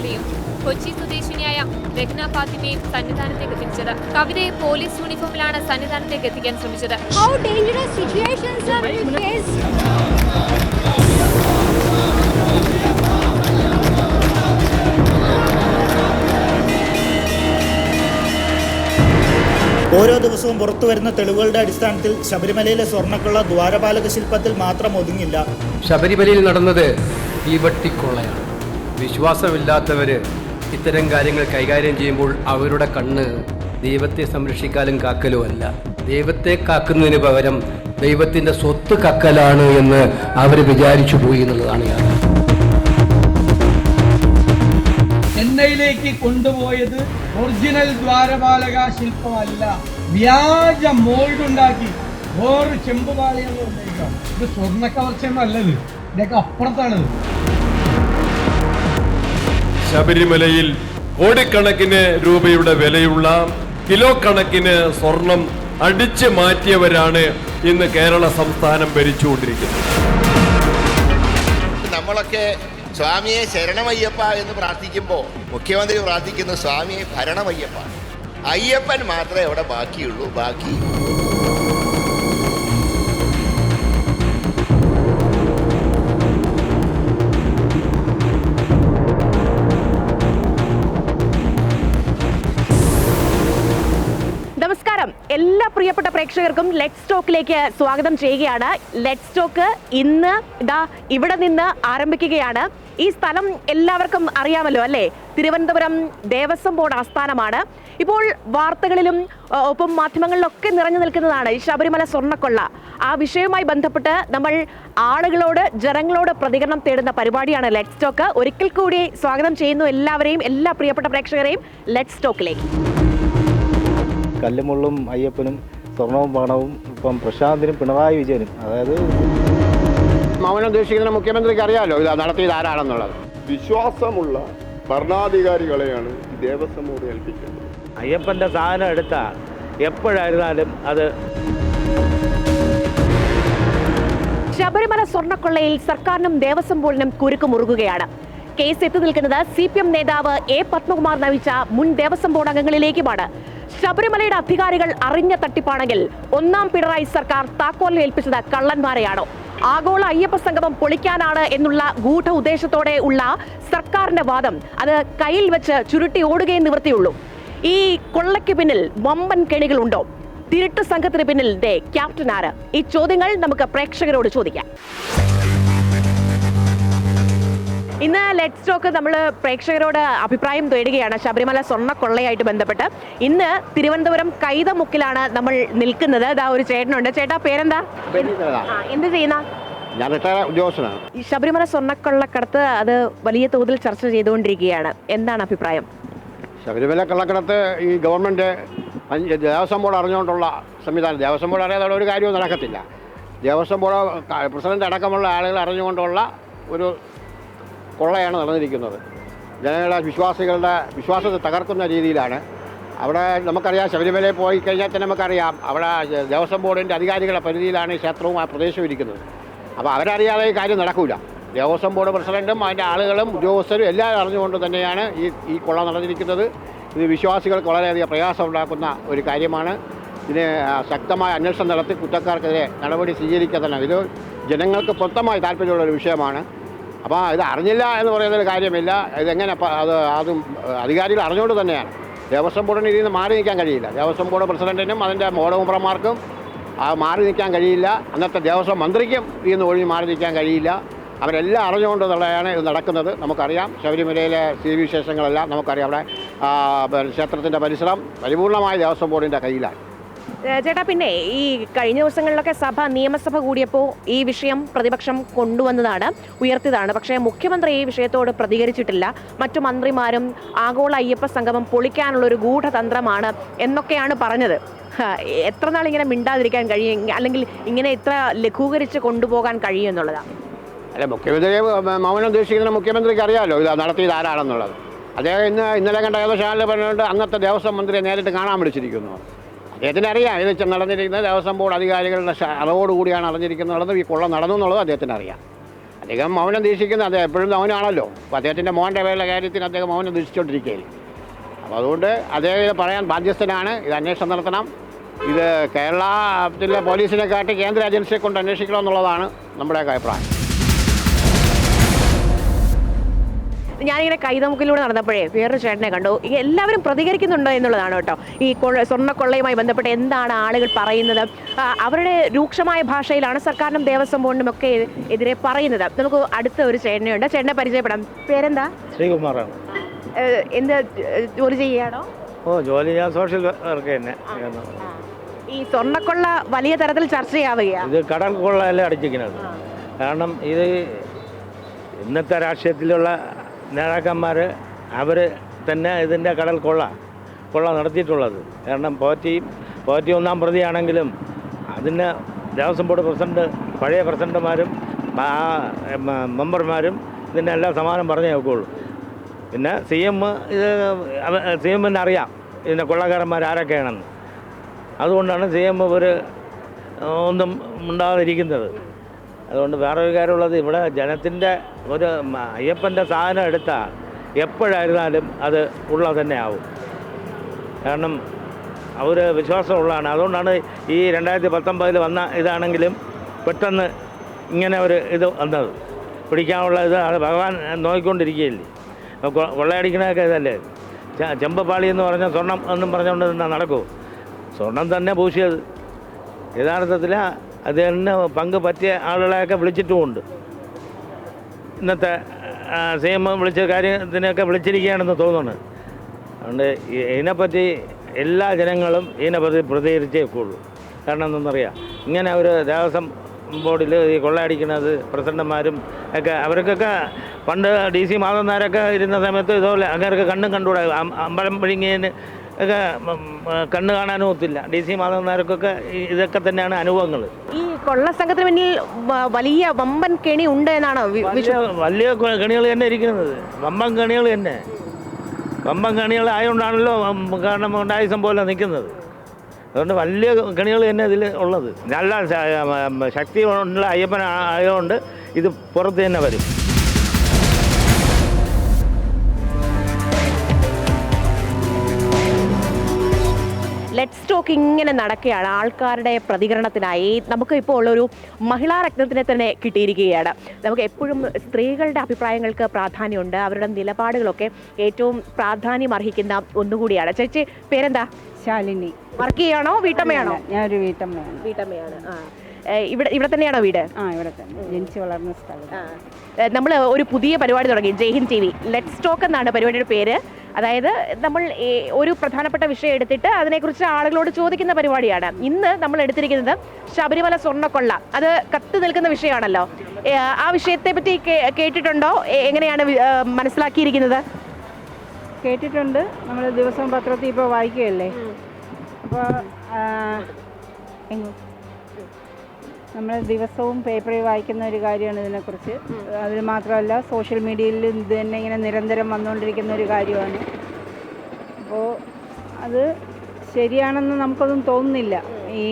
ജക്കാലയും കൊച്ചി സ്വദേശിനിയായ രഹ്ന ഫാത്തിമയും സന്നിധാനത്തേക്ക് എത്തിച്ചത് കവിതയെ പോലീസ് യൂണിഫോമിലാണ് സന്നിധാനത്തേക്ക് എത്തിക്കാൻ ശ്രമിച്ചത്. How dangerous situations are we faced? ഓരോ ദിവസവും പുറത്തു വരുന്ന തെളിവുകളുടെ അടിസ്ഥാനത്തിൽ ശബരിമലയിലെ സ്വർണക്കുള്ള ദ്വാരപാലക ശില്പത്തിൽ മാത്രം ഒതുങ്ങില്ല. ശബരിമലയിൽ നടന്നത് തീവട്ടിക്കൊള്ളയാണ്. വിശ്വാസമില്ലാത്തവർ ഇത്തരം കാര്യങ്ങൾ കൈകാര്യം ചെയ്യുമ്പോൾ അവരുടെ കണ്ണ് ദൈവത്തെ സംരക്ഷിക്കാനും കാക്കലും അല്ല. ദൈവത്തെ കാക്കുന്നതിന് പകരം ദൈവത്തിന്റെ സ്വത്ത് കക്കലാണ് എന്ന് അവർ വിചാരിച്ചു പോയി എന്നുള്ളതാണ് ഞാൻ ചെന്നൈയിലേക്ക് കൊണ്ടുപോയത് ഒറിജിനൽ ദ്വാരപാലക ശില്പമല്ല. വ്യാജ മോൾഡ് ഉണ്ടാക്കി. വേറൊരു ചെമ്പുപാളിയാണ് ഇത് സ്വർണ കവർച്ചയൊന്നും അല്ലത്. ഇതൊക്കെ അപ്പുറത്താണത്. ശബരിമലയിൽ കോടിക്കണക്കിന് രൂപയുടെ വിലയുള്ള കിലോ കണക്കിന് സ്വർണം അടിച്ചു മാറ്റിയവരാണ് ഇന്ന് കേരള സംസ്ഥാനം ഭരിച്ചുകൊണ്ടിരിക്കുന്നത്. നമ്മളൊക്കെ സ്വാമിയെ ശരണമയ്യപ്പ എന്ന് പ്രാർത്ഥിക്കുമ്പോൾ മുഖ്യമന്ത്രി പ്രാർത്ഥിക്കുന്നു സ്വാമിയെ ഭരണമയ്യപ്പ. അയ്യപ്പൻ മാത്രമേ അവിടെ ബാക്കിയുള്ളൂ ബാക്കി പ്രേക്ഷകർക്കും ലെറ്റ് സ്റ്റോക്കിലേക്ക് സ്വാഗതം ചെയ്യുകയാണ്. ലെറ്റ് സ്റ്റോക്ക് ഇന്ന് ഇതാ ഇവിടെ നിന്ന് ആരംഭിക്കുകയാണ്. ഈ സ്ഥലം എല്ലാവർക്കും അറിയാമല്ലോ അല്ലേ? തിരുവനന്തപുരം ദേവസ്വം ബോർഡ് ആസ്ഥാനമാണ്. ഇപ്പോൾ വാർത്തകളിലും ഒപ്പം മാധ്യമങ്ങളിലൊക്കെ നിറഞ്ഞു നിൽക്കുന്നതാണ് ഈ ശബരിമല സ്വർണക്കൊള്ള. ആ വിഷയവുമായി ബന്ധപ്പെട്ട് നമ്മൾ ആളുകളോട് ജനങ്ങളോട് പ്രതികരണം തേടുന്ന പരിപാടിയാണ് ലെറ്റ് സ്റ്റോക്ക് ഒരിക്കൽ കൂടി സ്വാഗതം ചെയ്യുന്നു എല്ലാവരെയും എല്ലാ പ്രിയപ്പെട്ട പ്രേക്ഷകരെയും ലെറ്റ് സ്റ്റോക്കിലേക്ക് കല്ലുമുള്ളും അയ്യപ്പനും സ്വർണവും പണവും ഇപ്പം പ്രശാന്തിനും പിണറായി വിജയനും. അതായത് മൗനം ഉദ്ദേശിക്കുന്ന മുഖ്യമന്ത്രിക്ക് അറിയാലോ ഇത് നടത്തിയത് ആരാണെന്നുള്ളത്. വിശ്വാസമുള്ള ഭരണാധികാരികളെയാണ് ദേവസ്വം ബോർഡ് ഏൽപ്പിക്കുന്നത് അയ്യപ്പന്റെ സാധനം എടുത്താൽ എപ്പോഴായിരുന്നാലും അത് ശബരിമല സ്വർണക്കൊള്ളയിൽ സർക്കാരിനും ദേവസ്വം ബോർഡിനും കുരുക്ക് മുറുകുകയാണ് കേസ് എത്തി നിൽക്കുന്നത് സി പി എം നേതാവ് എ പത്മകുമാർ നയിച്ച മുൻ ദേവസ്വം ബോർഡ് അംഗങ്ങളിലേക്കുമാണ്. ശബരിമലയുടെ അധികാരികൾ അറിഞ്ഞ തട്ടിപ്പാണെങ്കിൽ ഒന്നാം പിണറായി സർക്കാർ താക്കോലിൽ ഏൽപ്പിച്ചത് കള്ളന്മാരെയാണോ. ആഗോള അയ്യപ്പ സംഗമം പൊളിക്കാനാണ് എന്നുള്ള ഗൂഢ ഉദ്ദേശത്തോടെ ഉള്ള സർക്കാരിന്റെ വാദം അത് കയ്യിൽ വെച്ച് ചുരുട്ടി ഓടുകയും നിവൃത്തിയുള്ളൂ. ഈ കൊള്ളയ്ക്ക് പിന്നിൽ വമ്പൻ കെണികളുണ്ടോ? തിരുട്ട് സംഘത്തിന് പിന്നിൽ ദേ ക്യാപ്റ്റൻ ആര്? ഈ ചോദ്യങ്ങൾ നമുക്ക് പ്രേക്ഷകരോട് ചോദിക്കാം. ഇന്ന് ലെറ്റ് സ്റ്റോക്ക് നമ്മൾ പ്രേക്ഷകരോട് അഭിപ്രായം തേടുകയാണ്. ശബരിമല സ്വർണ കൊള്ളയായിട്ട് ബന്ധപ്പെട്ട്. ഇന്ന് തിരുവനന്തപുരം കൈതമുക്കിലാണ് നമ്മൾ നിൽക്കുന്നത്. ഇതാ ഒരു ചേട്ടനുണ്ട്. ചേട്ടാ പേരെന്താ? എന്ത് ചെയ്യുന്ന? ഞാൻ ഉദ്യോഗസ്ഥനാണ്. ഈ ശബരിമല സ്വർണക്കൊള്ളക്കടത്ത് അത് വലിയ തോതിൽ ചർച്ച ചെയ്തുകൊണ്ടിരിക്കുകയാണ്. എന്താണ് അഭിപ്രായം? ശബരിമല കള്ളക്കടത്ത് ഈ ഗവൺമെന്റ് അഞ്ച് ദേവസ്വം ബോർഡ് അറിഞ്ഞുകൊണ്ടുള്ള സംവിധാനം. ദേവസ്വം ബോർഡ് അറിയാതെ ഒരു കാര്യവും നടക്കത്തില്ല. ദേവസ്വം ബോർഡ് പ്രസിഡന്റ് അടക്കമുള്ള ആളുകൾ അറിഞ്ഞുകൊണ്ടുള്ള ഒരു കൊള്ളയാണ് നടന്നിരിക്കുന്നത്. ജനങ്ങളുടെ വിശ്വാസികളുടെ വിശ്വാസത്തെ തകർക്കുന്ന രീതിയിലാണ്. അവിടെ നമുക്കറിയാം ശബരിമലയിൽ പോയി കഴിഞ്ഞാൽ തന്നെ നമുക്കറിയാം അവിടെ ദേവസ്വം ബോർഡിന്റെ അധികാരികളുടെ പരിധിയിലാണ് ഈ ക്ഷേത്രവും ആ പ്രദേശവും ഇരിക്കുന്നത്. അപ്പോൾ അവരറിയാതെ ഈ കാര്യം നടക്കില്ല ദേവസ്വം ബോർഡ് പ്രസിഡന്റും അതിന്റെ ആളുകളും ഉദ്യോഗസ്ഥരും എല്ലാവരും അറിഞ്ഞുകൊണ്ട് തന്നെയാണ് ഈ ഈ കൊള്ള നടന്നിരിക്കുന്നത്. ഇത് വിശ്വാസികൾക്ക് വളരെയധികം പ്രയാസം ഉണ്ടാക്കുന്ന ഒരു കാര്യമാണ്. ഇതിന് ശക്തമായ അന്വേഷണം നടത്തി കുറ്റക്കാർക്കെതിരെ നടപടി സ്വീകരിക്കുക തന്നെ ഇത് ജനങ്ങൾക്ക് പൊത്തമായി താല്പര്യമുള്ള ഒരു വിഷയമാണ്. അപ്പോൾ ഇത് അറിഞ്ഞില്ല എന്ന് പറയുന്നതിൽ കാര്യമില്ല. ഇതെങ്ങനെ അത് അത് അധികാരികൾ അറിഞ്ഞുകൊണ്ട് തന്നെയാണ്. ദേവസ്വം ബോർഡിന് ഇതിൽ നിന്ന് മാറി നിൽക്കാൻ കഴിയില്ല. ദേവസ്വം ബോർഡ് പ്രസിഡന്റിനും അതിന്റെ മോഡമുപ്രമാർക്കും മാറി നിൽക്കാൻ കഴിയില്ല. അന്നത്തെ ദേവസ്വം മന്ത്രിക്കും ഇതിൽ നിന്ന് ഒഴിഞ്ഞ് മാറി നിൽക്കാൻ കഴിയില്ല. അവരെല്ലാം അറിഞ്ഞുകൊണ്ട് തന്നെയാണ് ഇത് നടക്കുന്നത്. നമുക്കറിയാം. ശബരിമലയിലെ സ്ഥിതിവിശേഷങ്ങളെല്ലാം നമുക്കറിയാം. അവിടെ ക്ഷേത്രത്തിന്റെ പരിസരം പരിപൂർണമായ ദേവസ്വം ബോർഡിന്റെ കയ്യിലാണ് ചേട്ടാ പിന്നെ ഈ കഴിഞ്ഞ ദിവസങ്ങളിലൊക്കെ സഭ നിയമസഭ കൂടിയപ്പോൾ ഈ വിഷയം പ്രതിപക്ഷം കൊണ്ടുവന്നതാണ് ഉയർത്തിയതാണ്. പക്ഷേ മുഖ്യമന്ത്രി ഈ വിഷയത്തോട് പ്രതികരിച്ചിട്ടില്ല. മറ്റു മന്ത്രിമാരും ആഗോള അയ്യപ്പ സംഗമം പൊളിക്കാനുള്ള ഒരു ഗൂഢതന്ത്രമാണ് എന്നൊക്കെയാണ് പറഞ്ഞത്. എത്ര നാൾ ഇങ്ങനെ മിണ്ടാതിരിക്കാൻ കഴിയും? അല്ലെങ്കിൽ ഇങ്ങനെ ഇത്ര ലഘൂകരിച്ച് കൊണ്ടുപോകാൻ കഴിയും എന്നുള്ളതാണ് അല്ല മുഖ്യമന്ത്രി മൗനം ഉദ്ദേശിക്കുന്ന മുഖ്യമന്ത്രിക്ക് അറിയാമല്ലോ ഇത് നടത്തിയത് ആരാണെന്നുള്ളത്. അദ്ദേഹം ഇന്ന് ഇന്നലെ കണ്ട ഏകദേശം ആളിൽ പറഞ്ഞുകൊണ്ട് അന്നത്തെ ദേവസ്വം മന്ത്രിയെ നേരിട്ട് കാണാൻ വിളിച്ചിരിക്കുന്നു. അദ്ദേഹത്തിന് അറിയാം ഇത് നടന്നിരിക്കുന്ന നടന്നിരിക്കുന്നത് ദേവസ്വം ബോർഡ് അധികാരികളുടെ അറിവോടുകൂടിയാണ് അറിഞ്ഞിരിക്കുന്നത് ഈ കൊള്ള നടന്നു എന്നുള്ളത് അദ്ദേഹത്തിന് അറിയാം അദ്ദേഹം മൗനം ദീക്ഷിക്കുന്നത് അദ്ദേഹം എപ്പോഴും മൗനമാണല്ലോ അപ്പോൾ അദ്ദേഹത്തിന്റെ മോന്റെ വേള കാര്യത്തിന് അദ്ദേഹം മൗനം ദീക്ഷിച്ചുകൊണ്ടിരിക്കുകയില്ല അപ്പോൾ അതുകൊണ്ട് അദ്ദേഹം പറയാൻ ബാധ്യസ്ഥനാണ്. ഇത് അന്വേഷണം നടത്തണം. ഇത് കേരളത്തിലെ പോലീസിനെ കാട്ടി കേന്ദ്ര ഏജൻസിയെ കൊണ്ട് അന്വേഷിക്കണമെന്നുള്ളതാണ് നമ്മുടെയൊക്കെ അഭിപ്രായം. ഞാനിങ്ങനെ കൈതമുക്കിലൂടെ നടന്നപ്പോഴേ വേറൊരു ചേട്ടനെ കണ്ടു. ഈ എല്ലാവരും പ്രതികരിക്കുന്നുണ്ടോ എന്നുള്ളതാണ് കേട്ടോ. ഈ കൊള്ള സ്വർണക്കൊള്ളയുമായി ബന്ധപ്പെട്ട് എന്താണ് ആളുകൾ പറയുന്നത്? അവരുടെ രൂക്ഷമായ ഭാഷയിലാണ് സർക്കാരിനും ദേവസ്വം ബോർഡിനും ഒക്കെ എതിരെ പറയുന്നത്. നമുക്ക് അടുത്ത ഒരു ചേട്ടനെയുണ്ട്. ചേട്ടനെ പരിചയപ്പെടാം. പേരെന്താ? ശ്രീകുമാറാണ്. എന്താ ജോലി ചെയ്യാണോ ഓ ജോലി ഞാൻ സോഷ്യൽ വർക്ക് തന്നെ ഈ സ്വർണക്കൊള്ള വലിയ തരത്തിൽ ചർച്ചയാവുകയാണ് ഇത് കടൽ കൊള്ളയല്ലേ അടിച്ചിരിക്കുന്നത്. കാരണം ഇത് ഇന്നത്തെ രാഷ്ട്രീയത്തിലുള്ള നേതാക്കന്മാർ അവർ തന്നെ ഇതിന്റെ കടൽ കൊള്ള കൊള്ള നടത്തിയിട്ടുള്ളത്. കാരണം പോറ്റിയും പോറ്റി ഒന്നാം പ്രതിയാണെങ്കിലും അതിന് ദേവസ്വം ബോർഡ് പ്രസിഡന്റ് പഴയ പ്രസിഡന്റുമാരും മെമ്പർമാരും ഇതിന്റെ എല്ലാ സമാനം പറഞ്ഞേ നോക്കുകയുള്ളൂ പിന്നെ സി എം ഇത് സി എമ്മിന് അറിയാം ഇതിന്റെ കൊള്ളക്കാരന്മാർ ആരൊക്കെയാണെന്ന്. അതുകൊണ്ടാണ് സി എം ഇവർ ഒന്നും ഉണ്ടാകാതിരിക്കുന്നത് അതുകൊണ്ട് വേറൊരു കാര്യമുള്ളത് ഇവിടെ ജനത്തിന്റെ ഒരു അയ്യപ്പന്റെ സാധനം എടുത്താൽ എപ്പോഴായിരുന്നാലും അത് ഉള്ള തന്നെ ആവും കാരണം അവർ വിശ്വാസമുള്ളതാണ്. അതുകൊണ്ടാണ് ഈ രണ്ടായിരത്തി പത്തൊമ്പതിൽ വന്ന ഇതാണെങ്കിലും പെട്ടെന്ന് ഇങ്ങനെ ഒരു ഇത് വന്നത്. പിടിക്കാനുള്ള ഇത് ഭഗവാൻ നോക്കിക്കൊണ്ടിരിക്കുകയില്ലേ? കൊള്ളയടിക്കണതൊക്കെ ഇതല്ലേ? ചെമ്പപ്പാളി എന്ന് പറഞ്ഞ സ്വർണം എന്നും പറഞ്ഞുകൊണ്ട് നടക്കൂ? സ്വർണം തന്നെ പൂശിയത്. യഥാർത്ഥത്തിൽ അതിന് പങ്ക് പറ്റിയ ആളുകളെയൊക്കെ വിളിച്ചിട്ടുമുണ്ട്. ഇന്നത്തെ സി എം വിളിച്ച കാര്യത്തിനൊക്കെ വിളിച്ചിരിക്കുകയാണെന്ന് തോന്നുന്നു. അതുകൊണ്ട് ഇതിനെപ്പറ്റി എല്ലാ ജനങ്ങളും ഇതിനെപ്പറ്റി പ്രതികരിച്ചേ ഒക്കെയുള്ളൂ. കാരണം എന്തെന്നറിയാം ഇങ്ങനെ ഒരു ദേവസ്വം ബോർഡിൽ ഈ കൊള്ളയടിക്കുന്നത് പ്രസിഡന്റുമാരും ഒക്കെ അവർക്കൊക്കെ പണ്ട് ഡി സി മാധവൻ നായരൊക്കെ ഇരുന്ന സമയത്ത് ഇതുപോലെ അങ്ങനെയൊക്കെ കണ്ണും കണ്ടുകൂടാ. അമ്പലം വിഴുങ്ങിയതിന് ഒക്കെ കണ്ണു കാണാനും ഒത്തില്ല. ഡി സി മാധവൻ നായർക്കൊക്കെ ഇതൊക്കെ തന്നെയാണ് അനുഭവങ്ങൾ ഈ കൊള്ള സംഘത്തിന് പിന്നിൽ വലിയ വമ്പൻ കെണി ഉണ്ട് എന്നാണ് വലിയ കെണികൾ തന്നെ ഇരിക്കുന്നത്. വമ്പൻ കെണികൾ തന്നെ. വമ്പൻ കെണികൾ ആയതുകൊണ്ടാണല്ലോ കാരണം ഉണ്ടായുസം പോലെ നിൽക്കുന്നത് അതുകൊണ്ട് വലിയ കെണികൾ തന്നെ ഇതിൽ ഉള്ളത്. നല്ല ശക്തി ഉള്ള അയ്യപ്പൻ ആയതുകൊണ്ട് ഇത് പുറത്ത് തന്നെ വരും. ലെറ്റ്സ് ടോക്ക് ഇങ്ങനെ നടക്കുകയാണ്. ആൾക്കാരുടെ പ്രതികരണത്തിനായി നമുക്ക് ഇപ്പോൾ ഉള്ളൊരു മഹിളാ രക്തത്തിനെ തന്നെ കിട്ടിയിരിക്കുകയാണ്. നമുക്ക് എപ്പോഴും സ്ത്രീകളുടെ അഭിപ്രായങ്ങൾക്ക് പ്രാധാന്യമുണ്ട്. അവരുടെ നിലപാടുകളൊക്കെ ഏറ്റവും പ്രാധാന്യം അർഹിക്കുന്ന ഒന്നുകൂടിയാണ്. ചേച്ചി പേരെന്താ? ശാലിനി. വർക്ക് ചെയ്യാണോ വീട്ടമ്മയാണോ? ഒരു വീട്ടമ്മയാണ്. വീട്ടമ്മയാണ്. ആ. ഇവിടെ ഇവിടെ തന്നെയാണോ വീട്? ആ ഇവിടെ തന്നെ. ജനിച്ചു വളർന്ന സ്ഥലം. നമ്മൾ ഒരു പുതിയ പരിപാടി തുടങ്ങി. Jaihind T V. Let's talk എന്നാണ് പരിപാടിയുടെ പേര്. അതായത് നമ്മൾ ഒരു പ്രധാനപ്പെട്ട വിഷയം എടുത്തിട്ട് അതിനെക്കുറിച്ച് ആളുകളോട് ചോദിക്കുന്ന പരിപാടിയാണ്. ഇന്ന് നമ്മൾ എടുത്തിരിക്കുന്നത് ശബരിമല സ്വർണക്കൊള്ള. അത് കത്ത് നിൽക്കുന്ന വിഷയമാണല്ലോ. ആ വിഷയത്തെ പറ്റി കേട്ടിട്ടുണ്ടോ? എങ്ങനെയാണ് മനസ്സിലാക്കിയിരിക്കുന്നത്? കേട്ടിട്ടുണ്ട്. നമ്മൾ ദിവസം പത്രത്തിൽ ഇപ്പോൾ വായിക്കുകയല്ലേ? അപ്പോൾ നമ്മൾ ദിവസവും പേപ്പറിൽ വായിക്കുന്ന ഒരു കാര്യമാണ് ഇതിനെക്കുറിച്ച്. അതിൽ മാത്രമല്ല സോഷ്യൽ മീഡിയയിൽ ഇത് തന്നെ ഇങ്ങനെ നിരന്തരം വന്നുകൊണ്ടിരിക്കുന്ന ഒരു കാര്യമാണ്. അപ്പോൾ അത് ശരിയാണെന്ന് നമുക്കൊന്നും തോന്നുന്നില്ല. ഈ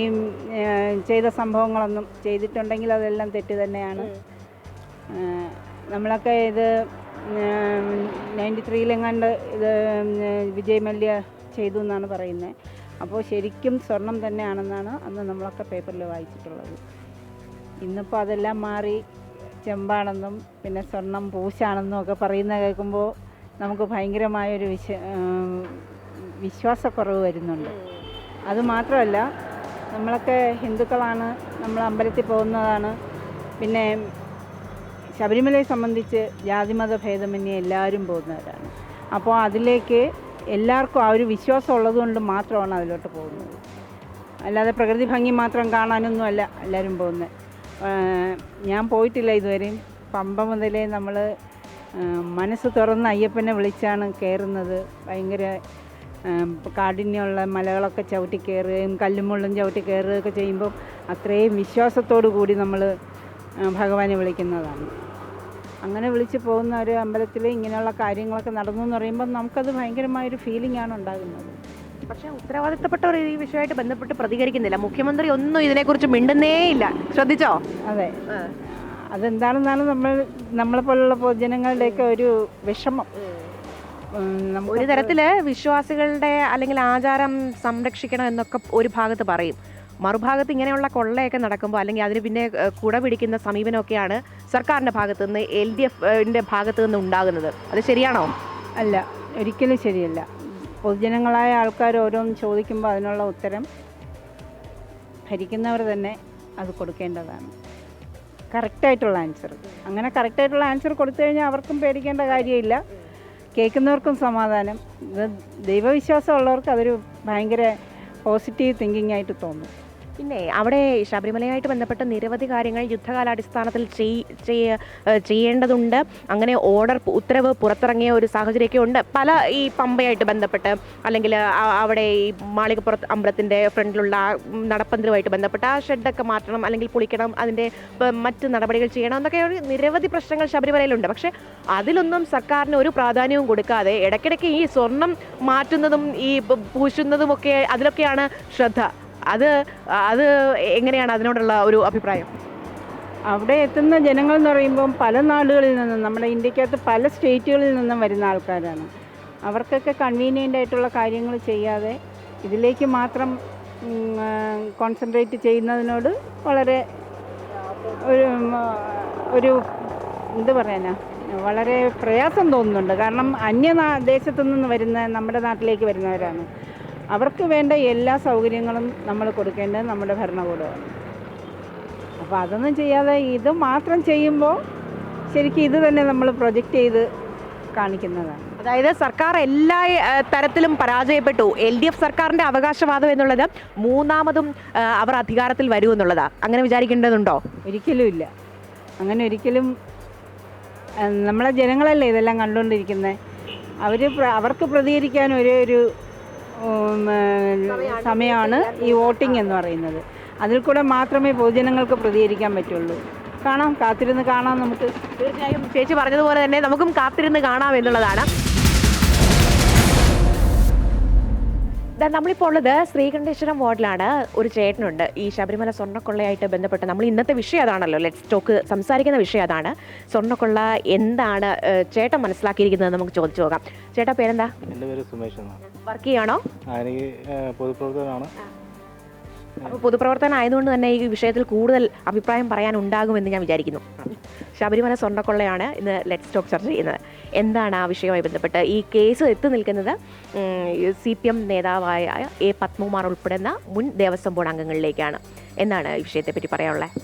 ചെയ്ത സംഭവങ്ങളൊന്നും ചെയ്തിട്ടുണ്ടെങ്കിൽ അതെല്ലാം തെറ്റ് തന്നെയാണ്. നമ്മളൊക്കെ ഇത് നയന്റി ത്രീയിലെങ്ങാണ്ട് ഇത് വിജയ് മല്യ ചെയ്തു എന്നാണ് പറയുന്നത്. അപ്പോൾ ശരിക്കും സ്വർണം തന്നെയാണെന്നാണ് അന്ന് നമ്മളൊക്കെ പേപ്പറിൽ വായിച്ചിട്ടുള്ളത്. ഇന്നിപ്പോൾ അതെല്ലാം മാറി ചെമ്പാണെന്നും പിന്നെ സ്വർണം പൂശാണെന്നും ഒക്കെ പറയുന്ന കേൾക്കുമ്പോൾ നമുക്ക് ഭയങ്കരമായൊരു വിശ്വ വിശ്വാസക്കുറവ് വരുന്നുണ്ട്. അതുമാത്രമല്ല നമ്മളൊക്കെ ഹിന്ദുക്കളാണ് നമ്മൾ അമ്പലത്തിൽ പോകുന്നതാണ്. പിന്നെ ശബരിമലയെ സംബന്ധിച്ച് ജാതിമത ഭേദമന്യേ എല്ലാവരും പോകുന്നവരാണ്. അപ്പോൾ അതിലേക്ക് എല്ലാവർക്കും ആ ഒരു വിശ്വാസം ഉള്ളതുകൊണ്ട് മാത്രമാണ് അതിലോട്ട് പോകുന്നത്. അല്ലാതെ പ്രകൃതി ഭംഗി മാത്രം കാണാനൊന്നുമല്ല എല്ലാവരും പോകുന്നത്. ഞാൻ പോയിട്ടില്ല ഇതുവരെയും. പമ്പ മുതലേ നമ്മൾ മനസ്സ് തുറന്ന് അയ്യപ്പനെ വിളിച്ചാണ് കയറുന്നത് ഭയങ്കര കാഠിന്യമുള്ള മലകളൊക്കെ ചവിട്ടി കയറുകയും കല്ലും മുള്ളും ചവിട്ടി കയറുകയൊക്കെ ചെയ്യുമ്പോൾ അത്രയും വിശ്വാസത്തോടു കൂടി നമ്മൾ ഭഗവാനെ വിളിക്കുന്നതാണ്. അങ്ങനെ വിളിച്ച് പോകുന്ന ഒരു അമ്പലത്തിൽ ഇങ്ങനെയുള്ള കാര്യങ്ങളൊക്കെ നടന്നു എന്ന് പറയുമ്പോൾ നമുക്കത് ഭയങ്കരമായൊരു ഫീലിംഗ് ആണ് ഉണ്ടാകുന്നത്. പക്ഷേ ഉത്തരവാദിത്തപ്പെട്ടവർ ഈ വിഷയമായിട്ട് ബന്ധപ്പെട്ട് പ്രതികരിക്കുന്നില്ല. മുഖ്യമന്ത്രി ഒന്നും ഇതിനെക്കുറിച്ച് മിണ്ടുന്നേ ഇല്ല ശ്രദ്ധിച്ചോ? അതെ. അതെന്താണെന്നാണ് നമ്മൾ നമ്മളെ പോലുള്ള പൊതുജനങ്ങളുടെയൊക്കെ ഒരു വിഷമം. ഒരു തരത്തിൽ വിശ്വാസികളുടെ അല്ലെങ്കിൽ ആചാരം സംരക്ഷിക്കണം എന്നൊക്കെ ഒരു ഭാഗത്ത് പറയും. മറുഭാഗത്ത് ഇങ്ങനെയുള്ള കൊള്ളയൊക്കെ നടക്കുമ്പോൾ അല്ലെങ്കിൽ അതിന് പിന്നെ കുട പിടിക്കുന്ന സമീപനമൊക്കെയാണ് സർക്കാരിന്റെ ഭാഗത്തു നിന്ന് എൽ ഡി എഫിന്റെ ഭാഗത്തു നിന്ന് ഉണ്ടാകുന്നത്. അത് ശരിയാണോ? അല്ല ഒരിക്കലും ശരിയല്ല. പൊതുജനങ്ങളായ ആൾക്കാർ ഓരോന്ന് ചോദിക്കുമ്പോൾ അതിനുള്ള ഉത്തരം ഭരിക്കുന്നവർ തന്നെ അത് കൊടുക്കേണ്ടതാണ്. കറക്റ്റായിട്ടുള്ള ആൻസർ അങ്ങനെ കറക്റ്റായിട്ടുള്ള ആൻസർ കൊടുത്തു കഴിഞ്ഞാൽ അവർക്കും പേടിക്കേണ്ട കാര്യമില്ല. കേൾക്കുന്നവർക്കും സമാധാനം. ഇത് ദൈവവിശ്വാസം ഉള്ളവർക്ക് അതൊരു ഭയങ്കര പോസിറ്റീവ് തിങ്കിങ് ആയിട്ട് തോന്നും. പിന്നെ അവിടെ ശബരിമലയായിട്ട് ബന്ധപ്പെട്ട നിരവധി കാര്യങ്ങൾ യുദ്ധകാലാടിസ്ഥാനത്തിൽ ചെയ്യേണ്ടതുണ്ട്. അങ്ങനെ ഓർഡർ ഉത്തരവ് പുറത്തിറങ്ങിയ ഒരു സാഹചര്യമൊക്കെ ഉണ്ട്. പല ഈ പമ്പയായിട്ട് ബന്ധപ്പെട്ട് അല്ലെങ്കിൽ അവിടെ ഈ മാളികപ്പുറത്ത് അമ്പലത്തിന്റെ ഫ്രണ്ടിലുള്ള നടപ്പന്തലുമായിട്ട് ബന്ധപ്പെട്ട് ആ ഷെഡൊക്കെ മാറ്റണം അല്ലെങ്കിൽ പൊളിക്കണം അതിന്റെ മറ്റ് നടപടികൾ ചെയ്യണം എന്നൊക്കെ നിരവധി പ്രശ്നങ്ങൾ ശബരിമലയിലുണ്ട്. പക്ഷേ അതിലൊന്നും സർക്കാരിന് ഒരു പ്രാധാന്യവും കൊടുക്കാതെ ഇടയ്ക്കിടയ്ക്ക് ഈ സ്വർണം മാറ്റുന്നതും ഈ പൂശുന്നതും ഒക്കെ അതിലൊക്കെയാണ് ശ്രദ്ധ. അത് അത് എങ്ങനെയാണ് അതിനോടുള്ള ഒരു അഭിപ്രായം? അവിടെ എത്തുന്ന ജനങ്ങൾ എന്ന് പറയുമ്പം പല നാടുകളിൽ നിന്നും നമ്മുടെ ഇന്ത്യക്കകത്ത് പല സ്റ്റേറ്റുകളിൽ നിന്നും വരുന്ന ആൾക്കാരാണ്. അവർക്കൊക്കെ കൺവീനിയന്റ് ആയിട്ടുള്ള കാര്യങ്ങൾ ചെയ്യാതെ ഇതിലേക്ക് മാത്രം കോൺസെൻട്രേറ്റ് ചെയ്യുന്നതിനോട് വളരെ ഒരു ഒരു എന്ത് പറയാനാ വളരെ പ്രയാസം തോന്നുന്നുണ്ട്. കാരണം അന്യ ദേശത്തു നിന്ന് വരുന്ന നമ്മുടെ നാട്ടിലേക്ക് വരുന്നവരാണ്. അവർക്ക് വേണ്ട എല്ലാ സൗകര്യങ്ങളും നമ്മൾ കൊടുക്കേണ്ടത് നമ്മുടെ ഭരണകൂടമാണ്. അപ്പോൾ അതൊന്നും ചെയ്യാതെ ഇത് മാത്രം ചെയ്യുമ്പോൾ ശരിക്കും ഇത് തന്നെ നമ്മൾ പ്രൊജക്റ്റ് ചെയ്ത് കാണിക്കുന്നതാണ്. അതായത് സർക്കാർ എല്ലാ തരത്തിലും പരാജയപ്പെട്ടു. എൽ ഡി എഫ് സർക്കാരിന്റെ അവകാശവാദം എന്നുള്ളത് മൂന്നാമതും അവർ അധികാരത്തിൽ വരൂ എന്നുള്ളതാണ് അങ്ങനെ വിചാരിക്കേണ്ടതുണ്ടോ? ഒരിക്കലും ഇല്ല. അങ്ങനെ ഒരിക്കലും നമ്മളെ ജനങ്ങളല്ലേ ഇതെല്ലാം കണ്ടുകൊണ്ടിരിക്കുന്നത്? അവർ അവർക്ക് പ്രതികരിക്കാൻ ഒരേ ഒരു സമയമാണ് ഈ വോട്ടിംഗ് എന്ന് പറയുന്നത്. അതിൽ കൂടെ മാത്രമേ പൊതുജനങ്ങൾക്ക് പ്രതികരിക്കാൻ പറ്റുള്ളൂ. കാണാം കാത്തിരുന്ന് കാണാം നമുക്ക്. തീർച്ചയായും ചേച്ചി പറഞ്ഞതുപോലെ തന്നെ നമുക്കും കാത്തിരുന്ന് കാണാം എന്നുള്ളതാണ്. നമ്മളിപ്പോൾ ഉള്ളത് ശ്രീകണ്ഠേശ്വരം വാർഡിലാണ് ഒരു ചേട്ടനുണ്ട്. ഈ ശബരിമല സ്വർണക്കൊള്ളയായിട്ട് ബന്ധപ്പെട്ട് നമ്മൾ ഇന്നത്തെ വിഷയം അതാണല്ലോ. ലെറ്റ് സ്റ്റോക്ക് സംസാരിക്കുന്ന വിഷയം അതാണ്. സ്വർണക്കൊള്ള എന്താണ് ചേട്ടൻ മനസ്സിലാക്കിയിരിക്കുന്നത് നമുക്ക് ചോദിച്ചു പോകാം ചേട്ടാ പേരെന്താ? എന്റെ പേര് സുമേഷ് വർക്ക് ചെയ്യാണോ? പൊതുപ്രവർത്തകനാണ്. അപ്പോൾ പൊതുപ്രവർത്തനം ആയതുകൊണ്ട് തന്നെ ഈ വിഷയത്തിൽ കൂടുതൽ അഭിപ്രായം പറയാൻ ഉണ്ടാകുമെന്ന് ഞാൻ വിചാരിക്കുന്നു. ശബരിമല സ്വർണക്കൊള്ളയാണ് ഇന്ന് ലെറ്റ് സ്റ്റോക്ക് ചർച്ച ചെയ്യുന്നത്. എന്താണ് ആ വിഷയവുമായി ബന്ധപ്പെട്ട് ഈ കേസ് എത്തി നിൽക്കുന്നത് സി പി എം നേതാവായ എ പത്മകുമാർ ഉൾപ്പെടുന്ന മുൻ ദേവസ്വം ബോർഡ് അംഗങ്ങളിലേക്കാണ്. എന്നാണ് ഈ വിഷയത്തെ പറ്റി പറയാനുള്ളത്?